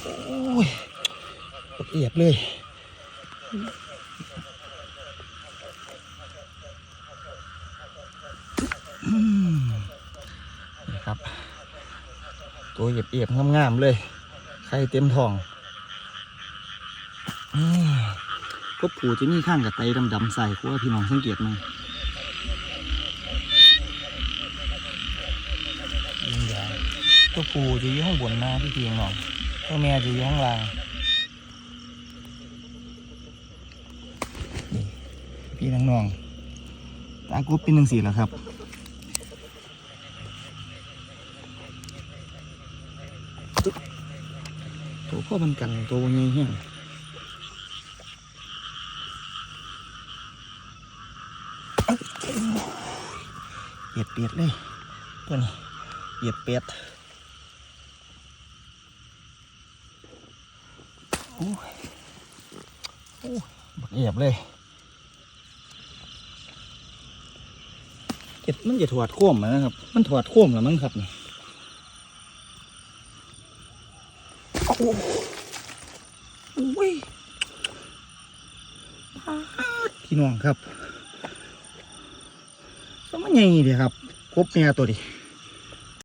โอ้ยเอียดเลยนี่ครับ ตัวเอียบๆงามๆเลย ไข่เต็มท้องอกบผูจะมีข้างกับไตดำๆใส่เพราะว่าพี่น้องสังเกตไหมยิงยางตัวผูจะอยู่ข้างบนนะพี่เพียงน้อง ตัวแม่จะอยู่ข้างล่างนี่พี่น้องๆตากบเป็นหนึ่งสีแล้วครับตัวพ่อมันกันตัวใหญ่แห้งเปียดเปียดเลยตัวนี้เปียดเปียด โอ้บักเอียบเลยเจ็ดมันจะถอดโค้มนะครับ มันถอดโค้มแล้วมั้งครับนี่โอ้โหโอ้ยพี่น้องครับก็มันใหญ่ดีครับกบเนี่ยตัวดิ